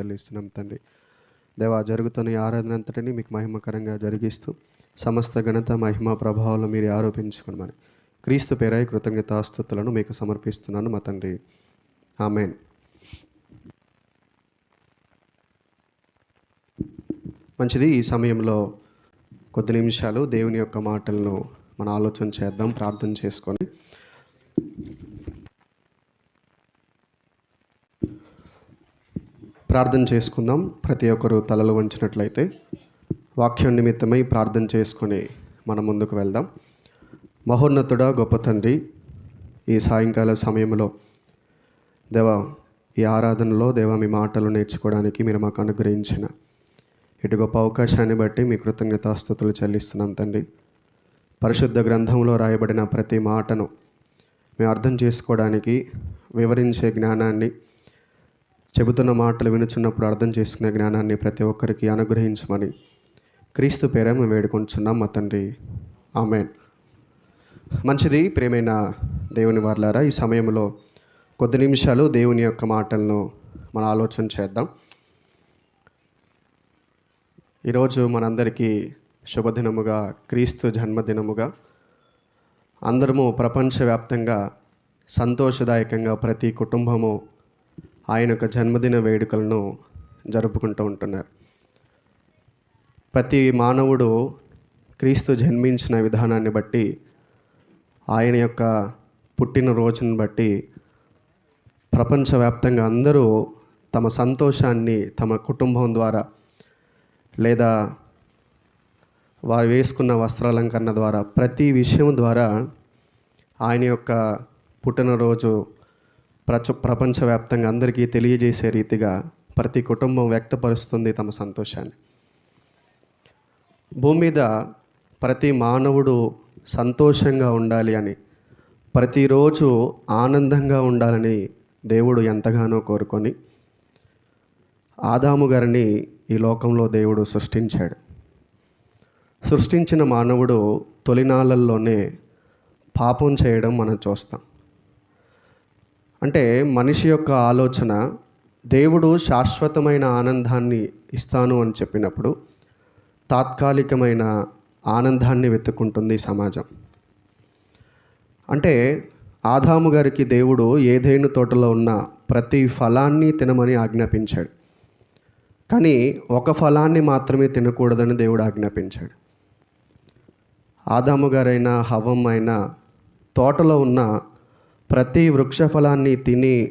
చెల్లిస్తున్నాం తండ్రి. దేవా జరుగుతున్న ఈ ఆరాధన అంతటిని మీకు మహిమకరంగా జరిగిస్తూ సమస్త ఘనత మహిమ ప్రభావాలు మీరు ఆరోపించుకోమని క్రీస్తు పేరై కృతజ్ఞతాస్తుతులను మీకు సమర్పిస్తున్నాను మా తండ్రి. ఆమెన్. మంచిది ఈ సమయంలో కొద్ది నిమిషాలు దేవుని యొక్క మాటలను మన ఆలోచన చేద్దాం ప్రార్థన చేసుకొని ప్రార్థన చేసుకుందాం. ప్రతి ఒక్కరు తలలు వంచినట్లయితే వాక్యం నిమిత్తమై ప్రార్థన చేసుకొని మనం ముందుకు వెళ్దాం. మహోన్నతుడ గొప్ప తండ్రి ఈ సాయంకాల సమయంలో దేవా ఈ ఆరాధనలో దేవా మీ మాటలు నేర్చుకోవడానికి మీరు మాకు అనుగ్రహించిన ఇటు గొప్ప అవకాశాన్ని బట్టి మీ కృతజ్ఞతాస్థుతులు చెల్లిస్తున్నాం తండ్రి. పరిశుద్ధ గ్రంథంలో రాయబడిన ప్రతి మాటను మేము అర్థం చేసుకోవడానికి వివరించే జ్ఞానాన్ని చెబుతున్న మాటలు వినుచున్నప్పుడు అర్థం చేసుకునే జ్ఞానాన్ని ప్రతి ఒక్కరికి అనుగ్రహించమని క్రీస్తు పేరే మేము వేడుకుంటున్నాం మా తండ్రి. ఆమెన్. మంచిది ప్రేమైన దేవుని వార్లారా ఈ సమయంలో కొద్ది నిమిషాలు దేవుని యొక్క మాటలను మన ఆలోచన చేద్దాం. ఈరోజు మనందరికీ శుభదినముగా క్రీస్తు జన్మదినముగా అందరము ప్రపంచవ్యాప్తంగా సంతోషదాయకంగా ప్రతి కుటుంబము ఆయన యొక్క జన్మదిన వేడుకలను జరుపుకుంటూ ఉంటున్నారు. ప్రతి మానవుడు క్రీస్తు జన్మించిన విధానాన్ని బట్టి ఆయన యొక్క పుట్టిన రోజును బట్టి ప్రపంచవ్యాప్తంగా అందరూ తమ సంతోషాన్ని తమ కుటుంబం ద్వారా లేదా వారు వేసుకున్న వస్త్రాలంకరణ ద్వారా ప్రతి విషయం ద్వారా ఆయన యొక్క పుట్టినరోజు ప్రచ ప్రపంచవ్యాప్తంగా అందరికీ తెలియజేసే రీతిగా ప్రతి కుటుంబం వ్యక్తపరుస్తుంది తమ సంతోషాన్ని. భూమి మీద ప్రతి మానవుడు సంతోషంగా ఉండాలి అని ప్రతిరోజు ఆనందంగా ఉండాలని దేవుడు ఎంతగానో కోరుకొని ఆదాము గారిని ఈ లోకంలో దేవుడు సృష్టించాడు. సృష్టించిన మానవుడు తొలినాళ్ళల్లోనే పాపం చేయడం మనం చూస్తాం. అంటే మనిషి యొక్క ఆలోచన దేవుడు శాశ్వతమైన ఆనందాన్ని ఇస్తాను అని చెప్పినప్పుడు తాత్కాలికమైన ఆనందాన్ని వెతుక్కుంటుంది సమాజం. అంటే ఆదాము గారికి దేవుడు ఏదైనా తోటలో ఉన్న ప్రతి ఫలాన్ని తినమని ఆజ్ఞాపించాడు. కానీ ఒక ఫలాన్ని మాత్రమే తినకూడదని దేవుడు ఆజ్ఞాపించాడు. ఆదాము గారైనా హవం అయినా తోటలో ఉన్న ప్రతి వృక్ష ఫలాన్ని తిని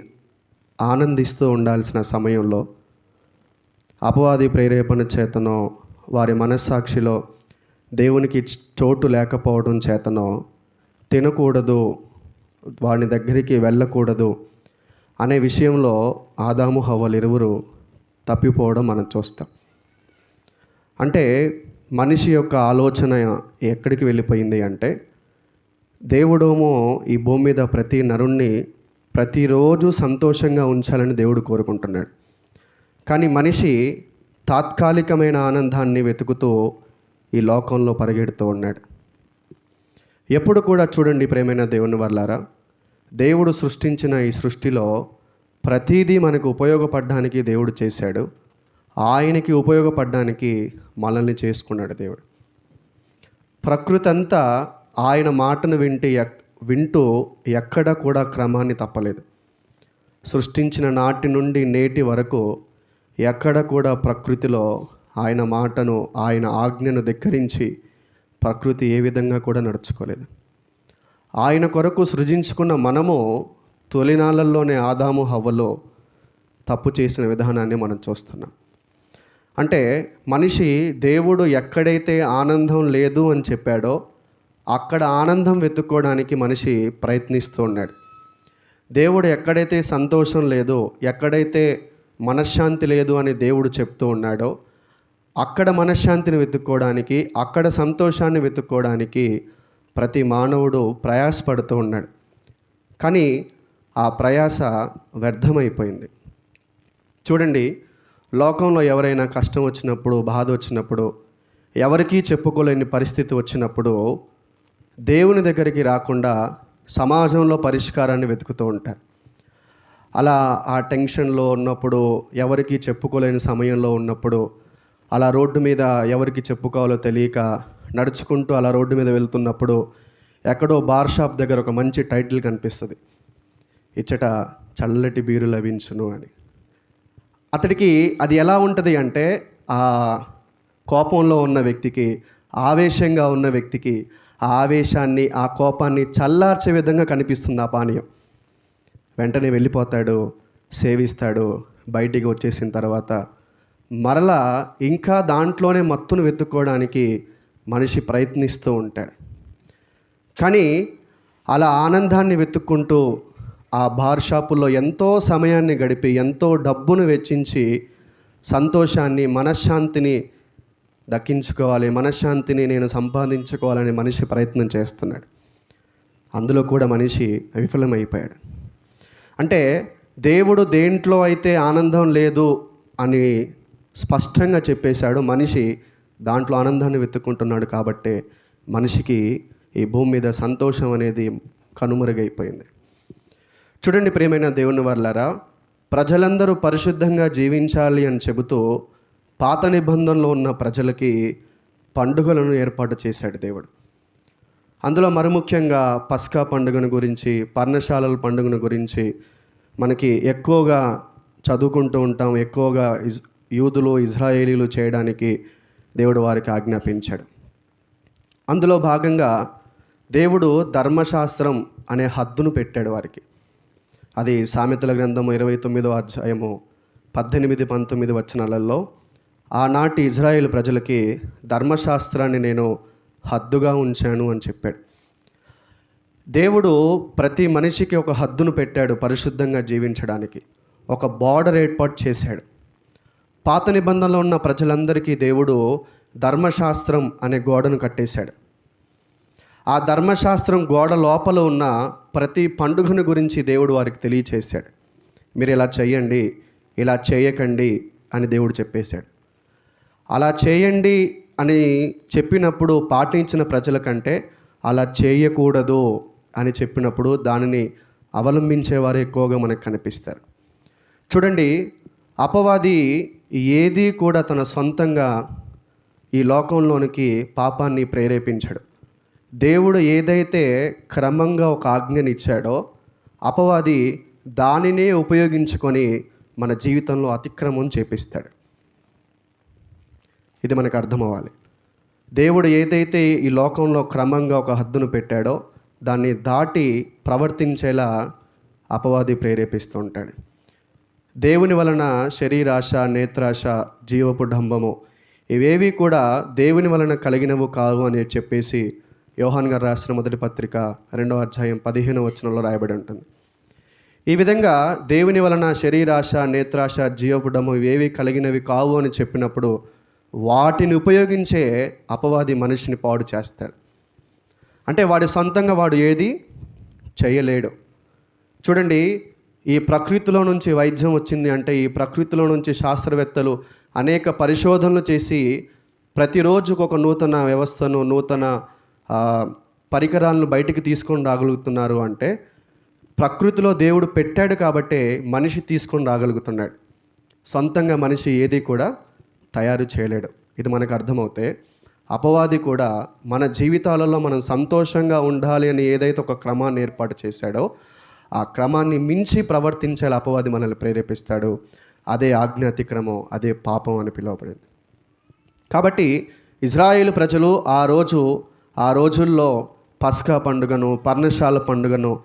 ఆనందిస్తూ ఉండాల్సిన సమయంలో అపవాది ప్రేరేపణ చేతనో వారి మనస్సాక్షిలో దేవునికి చోటు లేకపోవడం చేతనో తినకూడదు వాని దగ్గరికి వెళ్ళకూడదు అనే విషయంలో ఆదాము హవ్వలు ఇరువురు తప్పిపోవడం మనం చూస్తాం. అంటే మనిషి యొక్క ఆలోచన ఎక్కడికి వెళ్ళిపోయింది అంటే దేవుడేమో ఈ భూమి మీద ప్రతి నరుణ్ణి ప్రతిరోజు సంతోషంగా ఉంచాలని దేవుడు కోరుకుంటున్నాడు. కానీ మనిషి తాత్కాలికమైన ఆనందాన్ని వెతుకుతూ ఈ లోకంలో పరిగెడుతూ ఉన్నాడు. ఎప్పుడు కూడా చూడండి ప్రేమైన దేవుని వల్లారా దేవుడు సృష్టించిన ఈ సృష్టిలో ప్రతిదీ మనకు ఉపయోగపడడానికి దేవుడు చేశాడు. ఆయనకి ఉపయోగపడడానికి మనల్ని చేసుకున్నాడు దేవుడు. ప్రకృతి అంతా ఆయన మాటను వింటే ఎక్ వింటూ ఎక్కడ కూడా క్రమాన్ని తప్పలేదు. సృష్టించిన నాటి నుండి నేటి వరకు ఎక్కడ కూడా ప్రకృతిలో ఆయన మాటను ఆయన ఆజ్ఞను ధిక్కరించి ప్రకృతి ఏ విధంగా కూడా నడుచుకోలేదు. ఆయన కొరకు సృజించుకున్న మనము తొలినాళ్ళల్లోనే ఆదాము హవ్వలో తప్పు చేసిన విధానాన్ని మనం చూస్తున్నాం. అంటే మనిషి దేవుడు ఎక్కడైతే ఆనందం లేదు అని చెప్పాడో అక్కడ ఆనందం వెతుక్కోవడానికి మనిషి ప్రయత్నిస్తూ ఉన్నాడు. దేవుడు ఎక్కడైతే సంతోషం లేదో ఎక్కడైతే మనశ్శాంతి లేదు అని దేవుడు చెప్తూ ఉన్నాడో అక్కడ మనశ్శాంతిని వెతుక్కోవడానికి అక్కడ సంతోషాన్ని వెతుక్కోవడానికి ప్రతి మానవుడు ప్రయాసపడుతూ ఉన్నాడు. కానీ ఆ ప్రయాస వ్యర్థమైపోయింది. చూడండి లోకంలో ఎవరైనా కష్టం వచ్చినప్పుడు బాధ వచ్చినప్పుడు ఎవరికీ చెప్పుకోలేని పరిస్థితి వచ్చినప్పుడు దేవుని దగ్గరికి రాకుండా సమాజంలో పరిష్కారాన్ని వెతుకుతూ ఉంటారు. అలా ఆ టెన్షన్లో ఉన్నప్పుడు ఎవరికి చెప్పుకోలేని సమయంలో ఉన్నప్పుడు అలా రోడ్డు మీద ఎవరికి చెప్పుకోవాలో తెలియక నడుచుకుంటూ అలా రోడ్డు మీద వెళ్తున్నప్పుడు ఎక్కడో బార్ షాప్ దగ్గర ఒక మంచి టైటిల్ కనిపిస్తుంది. ఇచ్చట చల్లటి బీరు లభించును అని. అతడికి అది ఎలా ఉంటుంది అంటే ఆ కోపంలో ఉన్న వ్యక్తికి ఆవేశంగా ఉన్న వ్యక్తికి ఆవేశాన్ని ఆ కోపాన్ని చల్లార్చే విధంగా కనిపిస్తుంది ఆ పానీయం. వెంటనే వెళ్ళిపోతాడు సేవిస్తాడు బయటికి వచ్చేసిన తర్వాత మరలా ఇంకా దాంట్లోనే మత్తును వెతుక్కోవడానికి మనిషి ప్రయత్నిస్తూ ఉంటాడు. కానీ అలా ఆనందాన్ని వెతుక్కుంటూ ఆ బార్ షాపుల్లో ఎంతో సమయాన్ని గడిపి ఎంతో డబ్బును వెచ్చించి సంతోషాన్ని మనశ్శాంతిని దక్కించుకోవాలి మనశ్శాంతిని నేను సంపాదించుకోవాలని మనిషి ప్రయత్నం చేస్తున్నాడు. అందులో కూడా మనిషి విఫలమైపోయాడు. అంటే దేవుడు దేంట్లో అయితే ఆనందం లేదు అని స్పష్టంగా చెప్పేశాడు మనిషి దాంట్లో ఆనందాన్ని వెతుక్కుంటున్నాడు కాబట్టే మనిషికి ఈ భూమి మీద సంతోషం అనేది కనుమరుగైపోయింది. చూడండి ప్రియమైన దేవుని వర్లారా ప్రజలందరూ పరిశుద్ధంగా జీవించాలి అని చెబుతూ పాత నిబంధనలో ఉన్న ప్రజలకి పండుగలను ఏర్పాటు చేశాడు దేవుడు. అందులో మరి ముఖ్యంగా పస్కా పండుగను గురించి పర్ణశాలల పండుగను గురించి మనకి ఎక్కువగా చదువుకుంటూ ఉంటాం ఎక్కువగా ఇజ్ యూదులు ఇజ్రాయేలీలు చేయడానికి దేవుడు వారికి ఆజ్ఞాపించాడు. అందులో భాగంగా దేవుడు ధర్మశాస్త్రం అనే హద్దును పెట్టాడు వారికి. అది సామెతల గ్రంథము ఇరవై తొమ్మిదో అధ్యాయము పద్దెనిమిది పంతొమ్మిది వచనాలలో ఆనాటి ఇజ్రాయేల్ ప్రజలకి ధర్మశాస్త్రాన్ని నేను హద్దుగా ఉంచాను అని చెప్పాడు. దేవుడు ప్రతి మనిషికి ఒక హద్దును పెట్టాడు పరిశుద్ధంగా జీవించడానికి. ఒక బార్డర్ ఏర్పాటు చేశాడు. పాత నిబంధనలో ఉన్న ప్రజలందరికీ దేవుడు ధర్మశాస్త్రం అనే గోడను కట్టేశాడు. ఆ ధర్మశాస్త్రం గోడ లోపల ఉన్న ప్రతి పండుగను గురించి దేవుడు వారికి తెలియచేశాడు. మీరు ఇలా చేయండి ఇలా చేయకండి అని దేవుడు చెప్పేశాడు. అలా చేయండి అని చెప్పినప్పుడు పాటించిన ప్రజల కంటే అలా చేయకూడదు అని చెప్పినప్పుడు దానిని అవలంబించేవారు ఎక్కువగా మనకు కనిపిస్తారు. చూడండి అపవాది ఏది కూడా తన సొంతంగా ఈ లోకంలోనికి పాపాన్ని ప్రేరేపించాడు. దేవుడు ఏదైతే క్రమంగా ఒక ఆజ్ఞనిచ్చాడో అపవాది దానినే ఉపయోగించుకొని మన జీవితంలో అతిక్రమం చేపిస్తాడు. ఇది మనకు అర్థమవ్వాలి. దేవుడు ఏదైతే ఈ లోకంలో క్రమంగా ఒక హద్దును పెట్టాడో దాన్ని దాటి ప్రవర్తించేలా అపవాది ప్రేరేపిస్తూ ఉంటాడు. దేవుని వలన శరీరాశ నేత్రాశ జీవపు డంబము ఇవేవి కూడా దేవుని వలన కలిగినవు కావు అని చెప్పేసి యోహాన్ గారు రాసిన మొదటి పత్రిక రెండవ అధ్యాయం పదిహేను వచనంలో రాయబడి ఉంటుంది. ఈ విధంగా దేవుని వలన శరీరాశ నేత్రాశ జీవపుడము ఇవేవి కలిగినవి కావు అని చెప్పినప్పుడు వాటిని ఉపయోగించే అపవాది మనిషిని పాడు చేస్తాడు. అంటే వాడి సొంతంగా వాడు ఏది చేయలేడు. చూడండి ఈ ప్రకృతిలో నుంచి వైద్యం వచ్చింది అంటే ఈ ప్రకృతిలో నుంచి శాస్త్రవేత్తలు అనేక పరిశోధనలు చేసి ప్రతిరోజుకు ఒక నూతన వ్యవస్థను నూతన పరికరాలను బయటికి తీసుకొని రాగలుగుతున్నారు అంటే ప్రకృతిలో దేవుడు పెట్టాడు కాబట్టే మనిషి తీసుకొని రాగలుగుతున్నాడు. సొంతంగా మనిషి ఏది కూడా తయారు చేయలేడు. ఇది మనకు అర్థమవుతే అపవాది కూడా మన జీవితాలలో మనం సంతోషంగా ఉండాలి అని ఏదైతే ఒక క్రమాన్ని ఏర్పాటు చేశాడో ఆ క్రమాన్ని మించి ప్రవర్తించేలా అపవాది మనల్ని ప్రేరేపిస్తాడు. అదే ఆజ్ఞ అతిక్రమం అదే పాపం అని పిలువబడింది. కాబట్టి ఇజ్రాయేల్ ప్రజలు ఆ రోజు ఆ రోజుల్లో పస్కా పండుగను పర్ణశాల పండుగను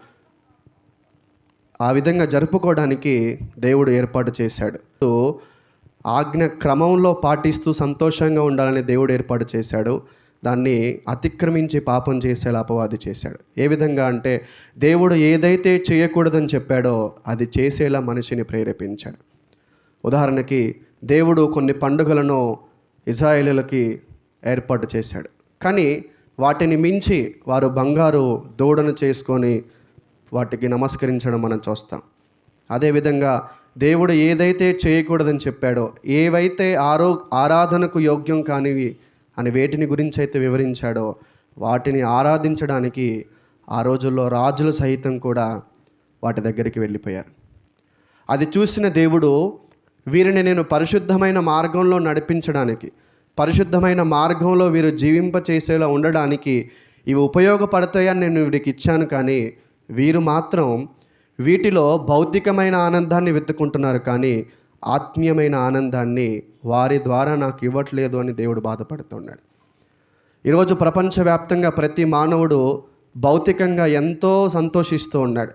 ఆ విధంగా జరుపుకోవడానికి దేవుడు ఏర్పాటు చేశాడు. ఆజ్ఞ క్రమంలో పాటిస్తూ సంతోషంగా ఉండాలని దేవుడు ఏర్పాటు చేశాడు. దాన్ని అతిక్రమించి పాపం చేసేలా అపవాది చేశాడు. ఏ విధంగా అంటే దేవుడు ఏదైతే చేయకూడదని చెప్పాడో అది చేసేలా మనిషిని ప్రేరేపించాడు. ఉదాహరణకి దేవుడు కొన్ని పండుగలను ఇజ్రాయేలీలకి ఏర్పాటు చేశాడు. కానీ వాటిని మించి వారు బంగారు దూడను చేసుకొని వాటికి నమస్కరించడం మనం చూస్తాం. అదేవిధంగా దేవుడు ఏదైతే చేయకూడదని చెప్పాడో ఏవైతే ఆరో ఆరాధనకు యోగ్యం కానివి అని వేటిని గురించి అయితే వివరించాడో వాటిని ఆరాధించడానికి ఆ రోజుల్లో రాజులు సహితం కూడా వాటి దగ్గరికి వెళ్ళిపోయారు. అది చూసిన దేవుడు వీరిని నేను పరిశుద్ధమైన మార్గంలో నడిపించడానికి పరిశుద్ధమైన మార్గంలో వీరు జీవింపచేసేలా ఉండడానికి ఇవి ఉపయోగపడతాయని నేను వీడికి ఇచ్చాను కానీ వీరు మాత్రం వీటిలో భౌతికమైన ఆనందాన్ని వెతుక్కుంటున్నారు కానీ ఆత్మీయమైన ఆనందాన్ని వారి ద్వారా నాకు ఇవ్వట్లేదు అని దేవుడు బాధపడుతున్నాడు. ఈరోజు ప్రపంచవ్యాప్తంగా ప్రతి మానవుడు భౌతికంగా ఎంతో సంతోషిస్తూ ఉన్నాడు.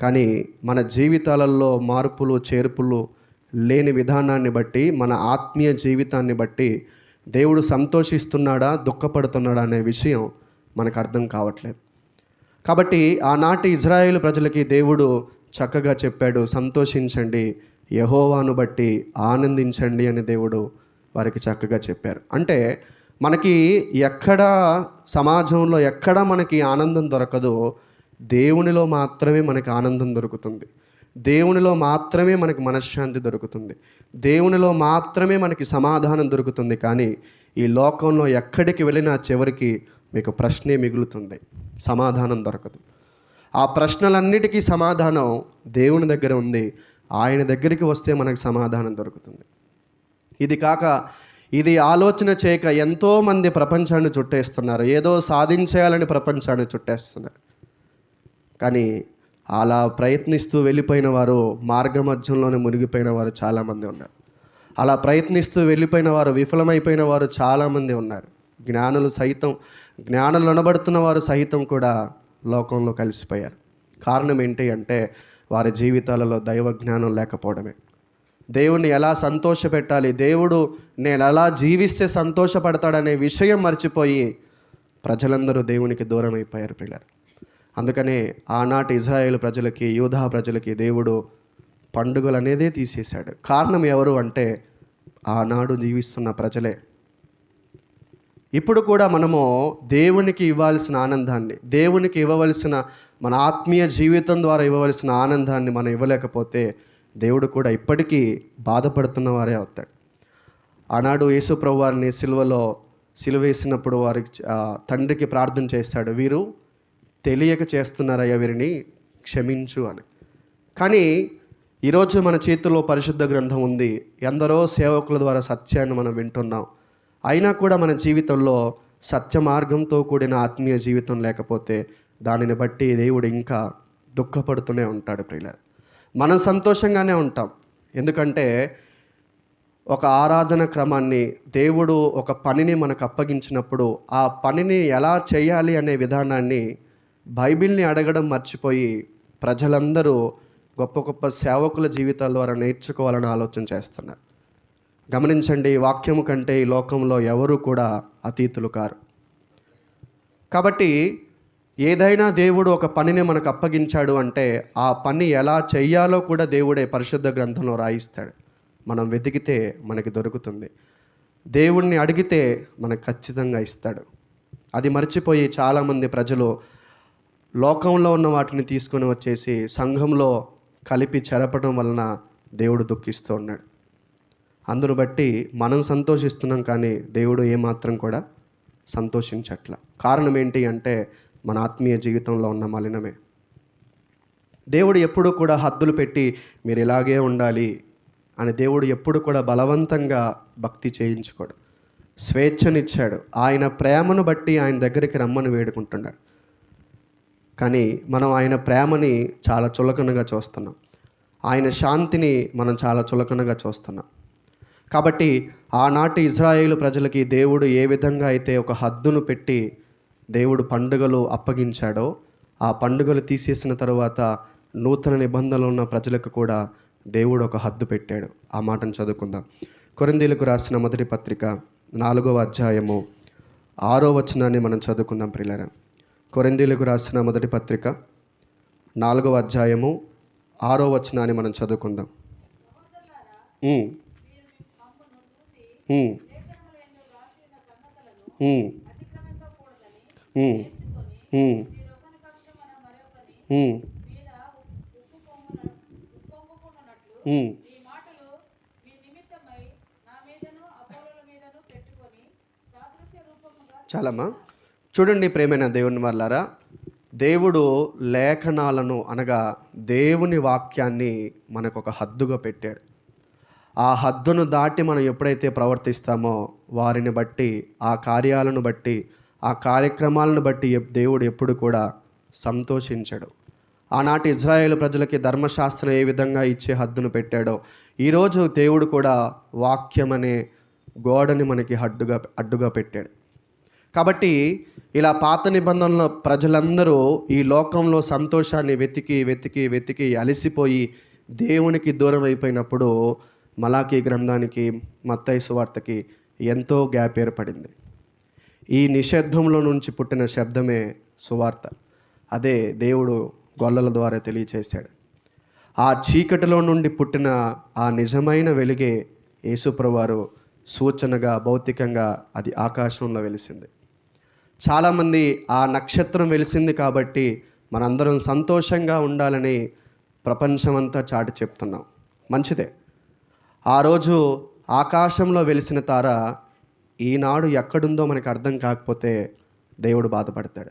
కానీ మన జీవితాలలో మార్పులు చేర్పులు లేని విధానాన్ని బట్టి మన ఆత్మీయ జీవితాన్ని బట్టి దేవుడు సంతోషిస్తున్నాడా దుఃఖపడుతున్నాడా అనే విషయం మనకు అర్థం కావట్లేదు. కాబట్టి ఆనాటి ఇజ్రాయేల్ ప్రజలకి దేవుడు చక్కగా చెప్పాడు సంతోషించండి యహోవాను బట్టి ఆనందించండి అని దేవుడు వారికి చక్కగా చెప్పారు. అంటే మనకి ఎక్కడ సమాజంలో ఎక్కడ మనకి ఆనందం దొరకదో దేవునిలో మాత్రమే మనకి ఆనందం దొరుకుతుంది. దేవునిలో మాత్రమే మనకి మనశ్శాంతి దొరుకుతుంది. దేవునిలో మాత్రమే మనకి సమాధానం దొరుకుతుంది. కానీ ఈ లోకంలో ఎక్కడికి వెళ్ళినా చివరికి మీకు ప్రశ్నే మిగులుతుంది. సమాధానం దొరకదు. ఆ ప్రశ్నలన్నిటికీ సమాధానం దేవుని దగ్గర ఉంది. ఆయన దగ్గరికి వస్తే మనకు సమాధానం దొరుకుతుంది. ఇది కాక ఇది ఆలోచన చేయక ఎంతోమంది ప్రపంచాన్ని చుట్టేస్తున్నారు. ఏదో సాధించేయాలని ప్రపంచాన్ని చుట్టేస్తున్నారు. కానీ అలా ప్రయత్నిస్తూ వెళ్ళిపోయిన వారు మార్గమధ్యంలోనే మునిగిపోయిన వారు చాలామంది ఉన్నారు. అలా ప్రయత్నిస్తూ వెళ్ళిపోయిన వారు విఫలమైపోయిన వారు చాలామంది ఉన్నారు. జ్ఞానులు సైతం జ్ఞానం లొనబడుతున్న వారు సహితం కూడా లోకంలో కలిసిపోయారు. కారణం ఏంటి అంటే వారి జీవితాలలో దైవ జ్ఞానం లేకపోవడమే. దేవుణ్ణి ఎలా సంతోషపెట్టాలి దేవుడు నేను ఎలా జీవిస్తే సంతోషపడతాడనే విషయం మర్చిపోయి ప్రజలందరూ దేవునికి దూరం అయిపోయారు పిల్లలు అందుకనే ఆనాటి ఇజ్రాయేల్ ప్రజలకి యూధా ప్రజలకి దేవుడు పండుగలు అనేదే తీసేశాడు. కారణం ఎవరు అంటే ఆనాడు జీవిస్తున్న ప్రజలే. ఇప్పుడు కూడా మనము దేవునికి ఇవ్వాల్సిన ఆనందాన్ని దేవునికి ఇవ్వవలసిన మన ఆత్మీయ జీవితం ద్వారా ఇవ్వవలసిన ఆనందాన్ని మనం ఇవ్వలేకపోతే దేవుడు కూడా ఇప్పటికీ బాధపడుతున్న వారే అవుతాడు. ఆనాడు యేసుప్రభు వారిని సిలువలో సిలువేసినప్పుడు వారికి తండ్రికి ప్రార్థన చేస్తాడు వీరు తెలియక చేస్తున్నారయ్యా వీరిని క్షమించు అని. కానీ ఈరోజు మన చేతిలో పరిశుద్ధ గ్రంథం ఉంది ఎందరో సేవకుల ద్వారా సత్యాన్ని మనం వింటున్నాం. అయినా కూడా మన జీవితంలో సత్య మార్గంతో కూడిన ఆత్మీయ జీవితం లేకపోతే దానిని బట్టి దేవుడు ఇంకా దుఃఖపడుతూనే ఉంటాడు ప్రియుల మనం సంతోషంగానే ఉంటాం. ఎందుకంటే ఒక ఆరాధన క్రమాన్ని దేవుడు ఒక పనిని మనకు అప్పగించినప్పుడు ఆ పనిని ఎలా చేయాలి అనే విధానాన్ని బైబిల్ని అడగడం మర్చిపోయి ప్రజలందరూ గొప్ప గొప్ప సేవకుల జీవితాల ద్వారా నేర్చుకోవాలని ఆలోచన చేస్తున్నారు. గమనించండి వాక్యము కంటే ఈ లోకంలో ఎవరు కూడా అతీతులు కారు. కాబట్టి ఏదైనా దేవుడు ఒక పనిని మనకు అప్పగించాడు అంటే ఆ పని ఎలా చెయ్యాలో కూడా దేవుడే పరిశుద్ధ గ్రంథంలో రాయిస్తాడు. మనం వెతికితే మనకి దొరుకుతుంది. దేవుణ్ణి అడిగితే మనకు ఖచ్చితంగా ఇస్తాడు. అది మర్చిపోయి చాలామంది ప్రజలు లోకంలో ఉన్న వాటిని తీసుకొని వచ్చేసి సంఘంలో కలిపి చెరపడం వలన దేవుడు దుఃఖిస్తూ ఉన్నాడు. అందును బట్టి మనం సంతోషిస్తున్నాం కానీ దేవుడు ఏమాత్రం కూడా సంతోషించట్ల. కారణం ఏంటి అంటే మన ఆత్మీయ జీవితంలో ఉన్న మలినమే. దేవుడు ఎప్పుడు కూడా హద్దులు పెట్టి మీరు ఇలాగే ఉండాలి అని దేవుడు ఎప్పుడు కూడా బలవంతంగా భక్తి చేయించుకోడు. స్వేచ్ఛనిచ్చాడు. ఆయన ప్రేమను బట్టి ఆయన దగ్గరికి రమ్మని వేడుకుంటున్నాడు. కానీ మనం ఆయన ప్రేమని చాలా చులకనగా చూస్తున్నాం. ఆయన శాంతిని మనం చాలా చులకనగా చూస్తున్నాం. కాబట్టి ఆనాటి ఇజ్రాయేలు ప్రజలకి దేవుడు ఏ విధంగా అయితే ఒక హద్దును పెట్టి దేవుడు పండుగలు అప్పగించాడో ఆ పండుగలు తీసేసిన తరువాత నూతన నిబంధనలు ఉన్న ప్రజలకు కూడా దేవుడు ఒక హద్దు పెట్టాడు. ఆ మాటను చదువుకుందాం. కొరిందీలకు రాసిన మొదటి పత్రిక నాలుగవ అధ్యాయము ఆరో వచనాన్ని మనం చదువుకుందాం ప్రిలరా కొరిందీలకు రాసిన మొదటి పత్రిక నాలుగవ అధ్యాయము ఆరో వచనాన్ని మనం చదువుకుందాం. చాలమ్మా. చూడండి ప్రేమైన దేవుని వల్లారా దేవుడు లేఖనాలను అనగా దేవుని వాక్యాన్ని మనకు ఒక హద్దుగా పెట్టాడు. ఆ హద్దును దాటి మనం ఎప్పుడైతే ప్రవర్తిస్తామో వారిని బట్టి ఆ కార్యాలను బట్టి ఆ కార్యక్రమాలను బట్టి దేవుడు ఎప్పుడు కూడా సంతోషించడు. ఆనాటి ఇజ్రాయేల్ ప్రజలకి ధర్మశాస్త్రం ఏ విధంగా ఇచ్చే హద్దును పెట్టాడో ఈరోజు దేవుడు కూడా వాక్యం అనే గోడని మనకి హడ్డుగా అడ్డుగా పెట్టాడు. కాబట్టి ఇలా పాత నిబంధనలో ప్రజలందరూ ఈ లోకంలో సంతోషాన్ని వెతికి వెతికి వెతికి అలసిపోయి దేవునికి దూరం అయిపోయినప్పుడు మలాఖీ గ్రంథానికి మత్తయి సువార్తకి ఎంతో గ్యాప్ ఏర్పడింది. ఈ నిషేధంలో నుంచి పుట్టిన శబ్దమే సువార్త. అదే దేవుడు గొల్లల ద్వారా తెలియచేశాడు. ఆ చీకటిలో నుండి పుట్టిన ఆ నిజమైన వెలుగే యేసుప్రవారు సూచనగా భౌతికంగా అది ఆకాశంలో వెలిసింది. చాలామంది ఆ నక్షత్రం వెలిసింది కాబట్టి మనందరం సంతోషంగా ఉండాలని ప్రపంచమంతా చాటి చెప్తున్నాం. మంచిదే. ఆ రోజు ఆకాశంలో వెలిసిన తార ఈనాడు ఎక్కడుందో మనకు అర్థం కాకపోతే దేవుడు బాధపడతాడు.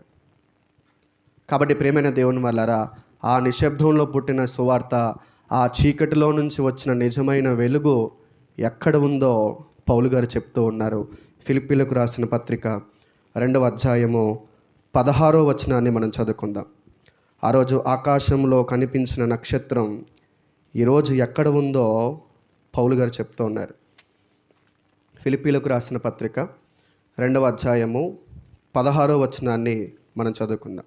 కాబట్టి ప్రేమైన దేవుని వల్లరా ఆ నిశ్శబ్దంలో పుట్టిన సువార్త ఆ చీకటిలో నుంచి వచ్చిన నిజమైన వెలుగు ఎక్కడ ఉందో పౌలు గారు చెప్తూ ఉన్నారు. ఫిలిపిలకు రాసిన పత్రిక రెండవ అధ్యాయము పదహారో వచనాన్ని మనం చదువుకుందాం. ఆ రోజు ఆకాశంలో కనిపించిన నక్షత్రం ఈరోజు ఎక్కడ ఉందో పౌలు గారు చెప్తూ ఉన్నారు. ఫిలిపీలకు రాసిన పత్రిక రెండవ అధ్యాయము పదహారో వచనాన్ని మనం చదువుకుందాం.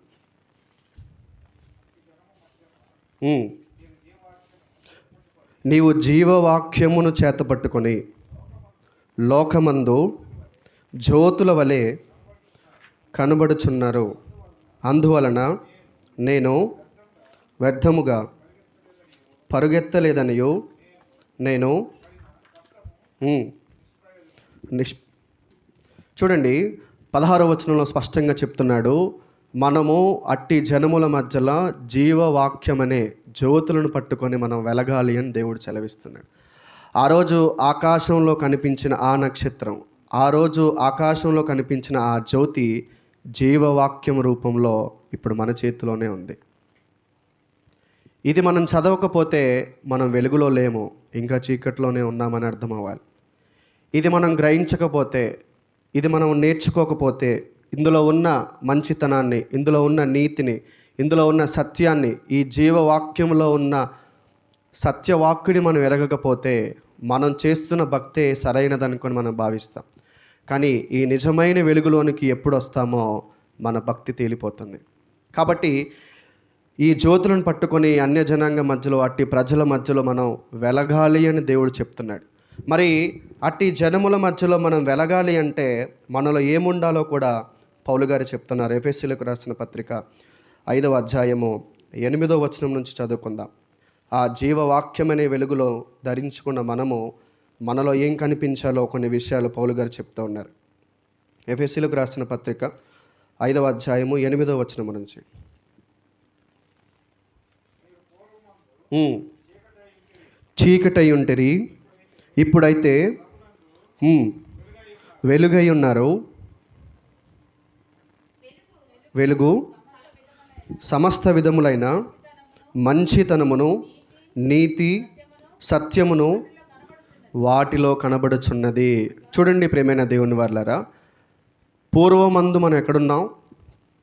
నీవు జీవవాక్యమును చేతపట్టుకొని లోకమందు జ్యోతుల వలె కనబడుచున్నారు. అందువలన నేను వ్యర్థముగా పరుగెత్తలేదనియో నేను నిష్ చూడండి పదహారో వచనంలో స్పష్టంగా చెప్తున్నాడు మనము అట్టి జనముల మధ్యలో జీవవాక్యం అనే జ్యోతులను పట్టుకొని మనం వెలగాలి అని దేవుడు సెలవిస్తున్నాడు. ఆ రోజు ఆకాశంలో కనిపించిన ఆ నక్షత్రం ఆ రోజు ఆకాశంలో కనిపించిన ఆ జ్యోతి జీవవాక్యం రూపంలో ఇప్పుడు మన చేతిలోనే ఉంది. ఇది మనం చదవకపోతే మనం వెలుగులో లేము ఇంకా చీకట్లోనే ఉన్నామని అర్థం అవ్వాలి. ఇది మనం గ్రహించకపోతే ఇది మనం నేర్చుకోకపోతే ఇందులో ఉన్న మంచితనాన్ని ఇందులో ఉన్న నీతిని ఇందులో ఉన్న సత్యాన్ని ఈ జీవవాక్యంలో ఉన్న సత్యవాక్యుడి మనం ఎరగకపోతే మనం చేస్తున్న భక్తే సరైనదనుకొని మనం భావిస్తాం. కానీ ఈ నిజమైన వెలుగులోనికి ఎప్పుడు వస్తామో మన భక్తి తేలిపోతుంది. కాబట్టి ఈ జ్యోతులను పట్టుకొని అన్య జనాంగ మధ్యలో అట్టి ప్రజల మధ్యలో మనం వెలగాలి అని దేవుడు చెప్తున్నాడు. మరి అట్టి జనముల మధ్యలో మనం వెలగాలి అంటే మనలో ఏముండాలో కూడా పౌలు గారు చెప్తున్నారు. ఎఫ్ఎస్సీలకు రాసిన పత్రిక ఐదవ అధ్యాయము ఎనిమిదో వచనం నుంచి చదువుకుందాం. ఆ జీవవాక్యం అనే వెలుగులో ధరించుకున్న మనము మనలో ఏం కనిపించాలో కొన్ని విషయాలు పౌలు గారు చెప్తూ ఉన్నారు. ఎఫ్ఎస్సీలకు రాసిన పత్రిక ఐదవ అధ్యాయము ఎనిమిదో వచనం నుంచి. చీకటై ఉంటిరి ఇప్పుడైతే వెలుగై ఉన్నారు వెలుగు సమస్త విధములైన మంచితనమును నీతి సత్యమును వాటిలో కనబడుచున్నది. చూడండి ప్రేమైన దేవుని వర్లరా. పూర్వమందు మనం ఎక్కడున్నాం?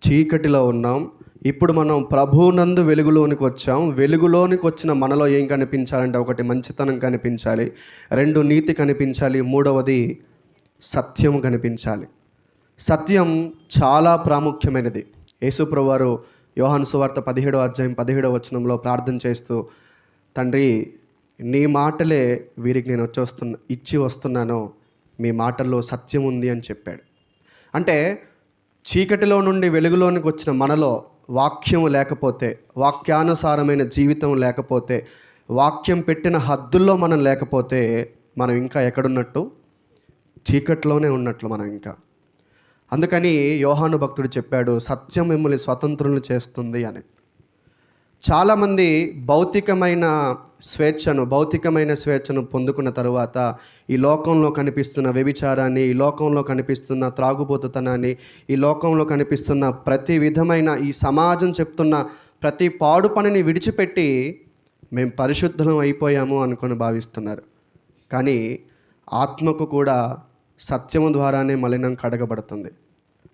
చీకటిలో ఉన్నాం. ఇప్పుడు మనం ప్రభునందు వెలుగులోనికి వచ్చాం. వెలుగులోనికి వచ్చిన మనలో ఏం కనిపించాలంటే ఒకటి మంచితనం కనిపించాలి. రెండు నీతి కనిపించాలి. మూడవది సత్యం కనిపించాలి. సత్యం చాలా ప్రాముఖ్యమైనది. యేసుప్రభు వారు యోహాను సువార్త పదిహేడో అధ్యాయం పదిహేడో వచనంలో ప్రార్థన చేస్తూ తండ్రి నీ మాటలే వీరికి నేను వచ్చి ఇచ్చి వస్తున్నాను. మీ మాటల్లో సత్యం ఉంది అని చెప్పాడు. అంటే చీకటిలో నుండి వెలుగులోనికి వచ్చిన మనలో వాక్యం లేకపోతే వాక్యానుసారమైన జీవితం లేకపోతే వాక్యం పెట్టిన హద్దుల్లో మనం లేకపోతే మనం ఇంకా ఎక్కడున్నట్టు? చీకట్లోనే ఉన్నట్లు మనం ఇంకా. అందుకని యోహాను భక్తుడు చెప్పాడు సత్యం మిమ్మల్ని స్వతంత్రులను చేస్తుంది అని. చాలామంది భౌతికమైన స్వేచ్ఛను భౌతికమైన స్వేచ్ఛను పొందుకున్న తరువాత ఈ లోకంలో కనిపిస్తున్న వ్యభిచారాన్ని ఈ లోకంలో కనిపిస్తున్న త్రాగుబోతుతనాన్ని ఈ లోకంలో కనిపిస్తున్న ప్రతి విధమైన ఈ సమాజం చెప్తున్న ప్రతి పాడు పనిని విడిచిపెట్టి మేము పరిశుద్ధం అయిపోయాము అనుకొని భావిస్తున్నారు. కానీ ఆత్మకు కూడా సత్యము ద్వారానే మలినం కడగబడుతుంది.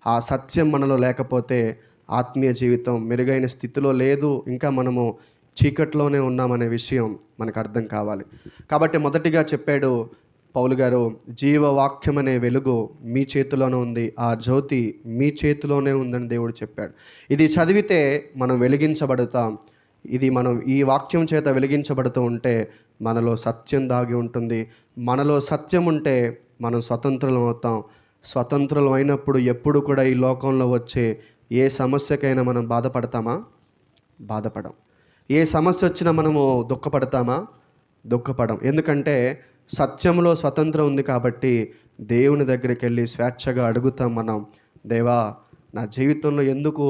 ఆ సత్యం మనలో లేకపోతే ఆత్మీయ జీవితం మెరుగైన స్థితిలో లేదు. ఇంకా మనము చీకట్లోనే ఉన్నామనే విషయం మనకు అర్థం కావాలి. కాబట్టి మొదటిగా చెప్పాడు పౌలు గారు జీవవాక్యం అనే వెలుగు మీ చేతిలోనే ఉంది ఆ జ్యోతి మీ చేతిలోనే ఉందని దేవుడు చెప్పాడు. ఇది చదివితే మనం వెలిగించబడతాం. ఇది మనం ఈ వాక్యం చేత వెలిగించబడుతూ ఉంటే మనలో సత్యం దాగి ఉంటుంది. మనలో సత్యం ఉంటే మనం స్వతంత్రం అవుతాం. స్వతంత్రం అయినప్పుడు ఎప్పుడు కూడా ఈ లోకంలో వచ్చే ఏ సమస్యకైనా మనం బాధపడతామా? బాధపడం. ఏ సమస్య వచ్చినా మనము దుఃఖపడతామా? దుఃఖపడం. ఎందుకంటే సత్యంలో స్వతంత్రం ఉంది కాబట్టి దేవుని దగ్గరికి వెళ్ళి స్వేచ్ఛగా అడుగుతాం మనం దేవా నా జీవితంలో ఎందుకు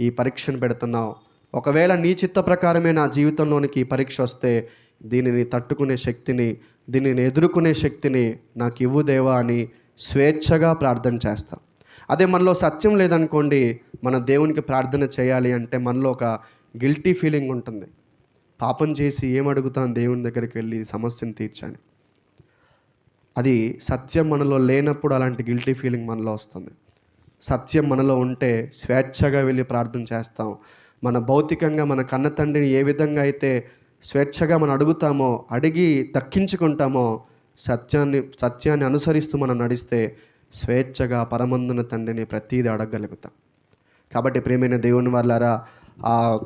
ఈ పరీక్షను పెడుతున్నావు? ఒకవేళ నీ చిత్త ప్రకారమే నా జీవితంలోనికి ఈ పరీక్ష వస్తే దీనిని తట్టుకునే శక్తిని దీనిని ఎదుర్కొనే శక్తిని నాకు ఇవ్వు దేవా అని స్వేచ్ఛగా ప్రార్థన చేస్తాం. అదే మనలో సత్యం లేదనుకోండి మన దేవునికి ప్రార్థన చేయాలి అంటే మనలో ఒక గిల్టీ ఫీలింగ్ ఉంటుంది. పాపం చేసి ఏమడుగుతాను దేవుని దగ్గరికి వెళ్ళి సమస్యను తీర్చని. అది సత్యం మనలో లేనప్పుడు అలాంటి గిల్టీ ఫీలింగ్ మనలో వస్తుంది. సత్యం మనలో ఉంటే స్వేచ్ఛగా వెళ్ళి ప్రార్థన చేస్తాం. మన భౌతికంగా మన కన్న తండ్రిని ఏ విధంగా అయితే స్వేచ్ఛగా మనం అడుగుతామో అడిగి దక్కించుకుంటామో సత్యాన్ని సత్యాన్ని అనుసరిస్తూ మనం నడిస్తే స్వేచ్ఛగా పరమందున తండ్రిని ప్రతీది అడగగలుగుతాం. కాబట్టి ప్రేమైన దేవుని వాళ్ళారా ఆ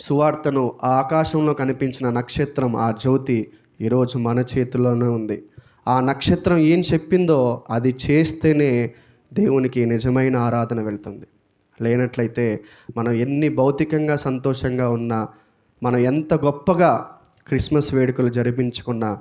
సువార్తను ఆ ఆకాశంలో కనిపించిన నక్షత్రం ఆ జ్యోతి ఈరోజు మన చేతుల్లోనే ఉంది. ఆ నక్షత్రం ఏం చెప్పిందో అది చేస్తేనే దేవునికి నిజమైన ఆరాధన వెళ్తుంది. లేనట్లయితే మనం ఎన్ని భౌతికంగా సంతోషంగా ఉన్నా మనం ఎంత గొప్పగా క్రిస్మస్ వేడుకలు జరిపించుకున్నా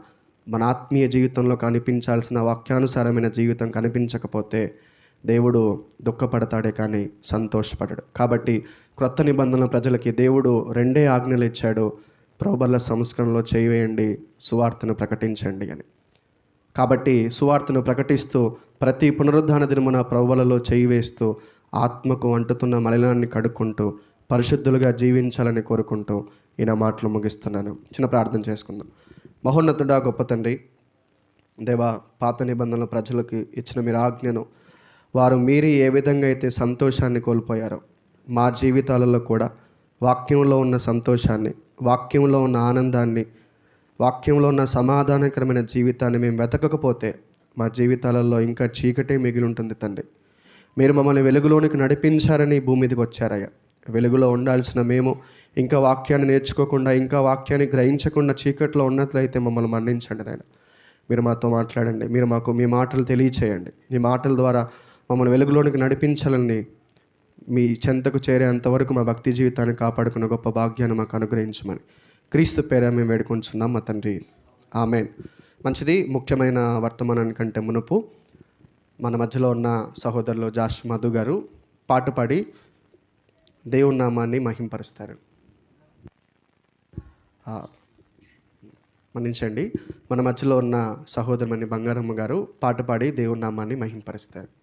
మన ఆత్మీయ జీవితంలో కనిపించాల్సిన వాక్యానుసారమైన జీవితం కనిపించకపోతే దేవుడు దుఃఖపడతాడే కానీ సంతోషపడడు. కాబట్టి క్రొత్త నిబంధన ప్రజలకి దేవుడు రెండే ఆజ్ఞలు ఇచ్చాడు. ప్రోబర్ల సంస్కరణలో చేయండి సువార్తను ప్రకటించండి అని. కాబట్టి సువార్తను ప్రకటిస్తూ ప్రతి పునరుద్ధాన దినమున ప్రభువులలో చేయి వేస్తూ ఆత్మకు అంటుతున్న మలినాన్ని కడుక్కుంటూ పరిశుద్ధులుగా జీవించాలని కోరుకుంటూ ఈ నా మాటలు ముగిస్తున్నాను. చిన్న ప్రార్థన చేసుకుందాం. మహోన్నతుడా గొప్ప తండ్రి దేవా పాత నిబంధనల ప్రజలకు ఇచ్చిన మీరు ఆజ్ఞను వారు మీరి ఏ విధంగా అయితే సంతోషాన్ని కోల్పోయారో మా జీవితాలలో కూడా వాక్యంలో ఉన్న సంతోషాన్ని వాక్యంలో ఉన్న ఆనందాన్ని వాక్యంలో ఉన్న సమాధానకరమైన జీవితాన్ని మేము వెతకకపోతే మా జీవితాలలో ఇంకా చీకటే మిగిలి ఉంటుంది తండ్రి. మీరు మమ్మల్ని వెలుగులోనికి నడిపించారని భూమి మీదకి వచ్చారయ్యా. వెలుగులో ఉండాల్సిన మేము ఇంకా వాక్యాన్ని నేర్చుకోకుండా ఇంకా వాక్యాన్ని గ్రహించకుండా చీకట్లో ఉన్నట్లయితే మమ్మల్ని మన్నించండి నాయన. మీరు మాతో మాట్లాడండి. మీరు మాకు మీ మాటలు తెలియచేయండి. మీ మాటల ద్వారా మమ్మల్ని వెలుగులోనికి నడిపించాలని మీ చెంతకు చేరేంతవరకు మా భక్తి జీవితాన్ని కాపాడుకున్న గొప్ప భాగ్యాన్ని మాకు అనుగ్రహించమని క్రీస్తు పేర మేము వేడుకుంటున్నాం మా తండ్రి. ఆమెన్. మంచిది ముఖ్యమైన వర్తమానానికంటే మునుపు మన మధ్యలో ఉన్న సహోదరులు జాష్ మధు గారు పాట పాడి దేవుని నామాన్ని మహింపరుస్తారు. మన్నించండి. మన మధ్యలో ఉన్న సహోదరుమణి బంగారమ్మ గారు పాట పాడి దేవుని నామాన్ని మహింపరుస్తారు.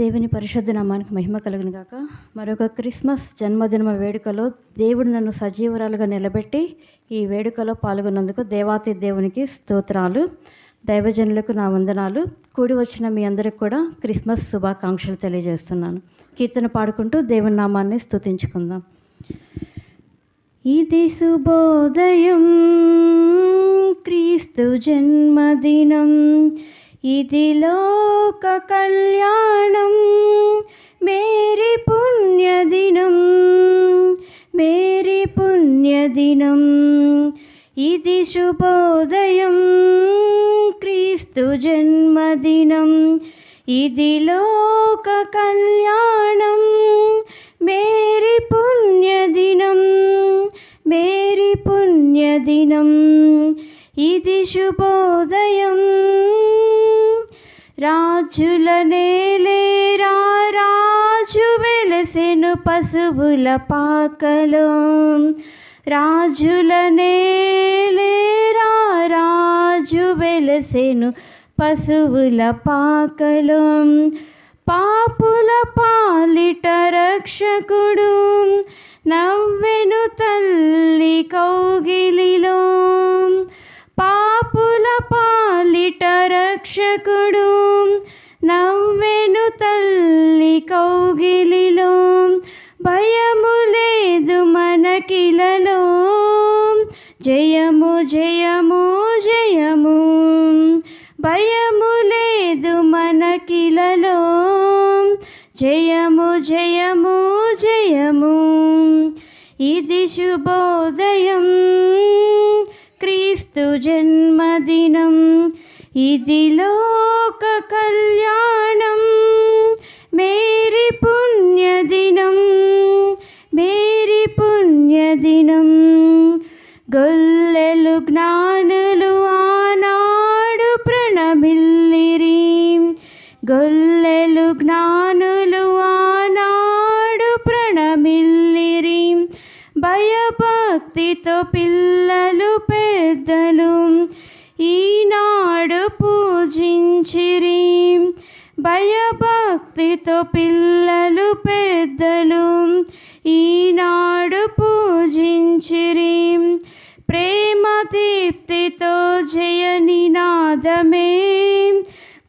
దేవుని పరిశుద్ధ నామానికి మహిమ కలుగును గాక. మరొక క్రిస్మస్ జన్మదిన వేడుకలో దేవుడు నన్ను సజీవురాలుగా నిలబెట్టి ఈ వేడుకలో పాల్గొన్నందుకు దేవాతి దేవునికి స్తోత్రాలు. దైవజనులకు నా వందనాలు. కూడి వచ్చిన మీ అందరికి కూడా క్రిస్మస్ శుభాకాంక్షలు తెలియజేస్తున్నాను. కీర్తన పాడుకుంటూ దేవుని నామాన్ని స్తుతించుకుందాం. ఇది శుభోదయం క్రీస్తు జన్మదినం ఇది లోక కళ్యాణం మేరీ పుణ్యదినం మేరీ పుణ్యదినం. ఇది శుభోదయం క్రీస్తు జన్మదినం. ఇది లోక కళ్యాణం మేరీ పుణ్యదినం మేరీ పుణ్యదినం. ఇది శుభోదయం రాజుల నేలేరా రాజు వెలసెను పశువుల పాకలో. రాజుల నేలేరా రాజు వెలసెను పశువుల పాకలో. పాపుల పాలిట రక్షకుడు నవ్వెను తల్లి కౌగిలిలో. పాలిట రక్షకుడు నవ్వెను తల్లి కౌగిలిలో భయము లేదు మనకిలలో. జయము జయము జయము భయము లేదు మనకిలలో. జయము జయము జయము ఇది శుభోదయ. ఇది లోక కళ్యాణం మేరీ పుణ్యదినం మేరీ పుణ్యదినం. గొల్లెలు జ్ఞానులు ఆనాడు ప్రణమిల్లిరి. గొల్లెలు జ్ఞానులు ఆనాడు ప్రణమిల్లిరి. భయభక్తితో పిల్లలు పెద్దలు ఈనాడు పూజించిరి. భయభక్తితో పిల్లలు పెద్దలు ఈనాడు పూజించిరి. ప్రేమ దీప్తితో జయ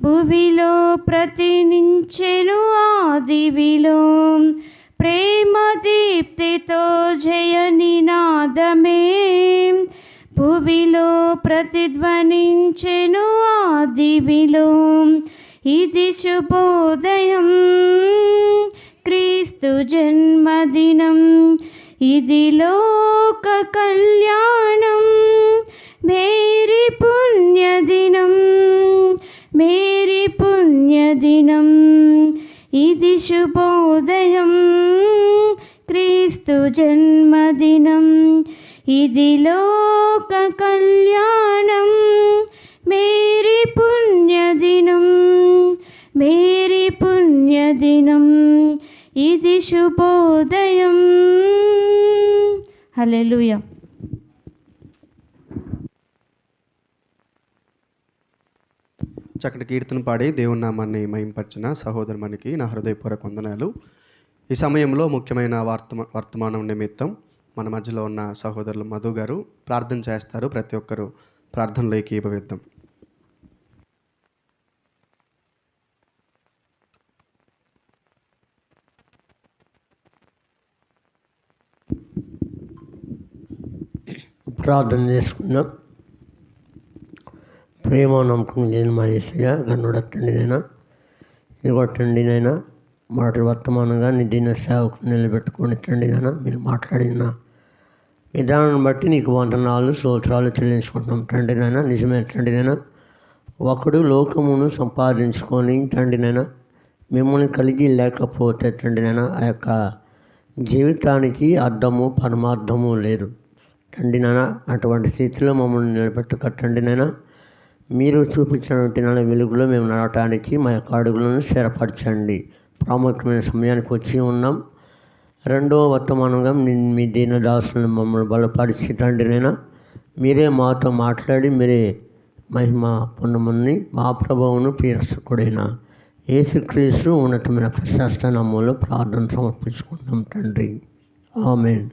భువిలో ప్రతినించెను ఆ దివిలో ప్రేమ దీప్తితో జయనినాదమే ప్రతిధ్వనించెను ఆ దివిలో ఇది శుభోదయం క్రీస్తు జన్మదినం ఇది లోక కళ్యాణం మేరీ పుణ్యదినం మేరీ పుణ్యదినం ఇది శుభోదయం క్రీస్తు జన్మదినం ఇది లోక కళ్యాణం. మేరీ పుణ్యదినం మేరీ పుణ్యదినం. ఇది శుభోదయం. హల్లెలూయా. చక్కటి కీర్తన పాడి దేవుని నామాన్ని మహింపరిచిన సహోదరుమనికి నా హృదయపూర్వక వందనాలు. ఈ సమయంలో ముఖ్యమైన వర్త వర్తమానం నిమిత్తం మన మధ్యలో ఉన్న సహోదరులు మధు గారు ప్రార్థన చేస్తారు ప్రతి ఒక్కరూ ప్రార్థనలో ఏకీభవిద్దాం. ప్రార్థన చేసుకుందాం. ప్రేమ నమ్మకం లేని మా ఏసయ్య నైనా ఇదిగొట్టండి నైనా మాట వర్తమానంగా నీ దీన సేవకు నిలబెట్టుకొని తండ్రి మీరు మాట్లాడిన విధానం బట్టి నీకు వందనాలు స్తోత్రాలు చెల్లించుకుంటున్నాం. తండ్రి నైనా నిజమే తండ్రి నైనా ఒకడు లోకమును సంపాదించుకొని తండ్రి నైనా మిమ్మల్ని కలిగి లేకపోతే తండ్రి నైనా ఆ యొక్క జీవితానికి అర్థము పరమార్థము లేదు. తండ్రి నాయన అటువంటి స్థితిలో మమ్మల్ని నిలబెట్టుక తండ్రి నాయన. మీరు చూపించినటువంటి నెల వెలుగులో మేము నడవటానికి మా యొక్క అడుగులను స్థిరపరచండి. ప్రాముఖ్యమైన సమయానికి వచ్చి ఉన్నాం. రెండవ వర్తమానంగా మీ దీన దాసులను మమ్మల్ని బలపరిచి తండ్రి మీరే మాతో మాట్లాడి మీరే మహిమ పొందమని మా ప్రభువును పీరసకుడైన ఏసుక్రీస్తు ఉన్నతమైన ప్రశాస్త నామంలో ప్రార్థన సమర్పించుకుంటాం తండ్రి. ఆమెన్.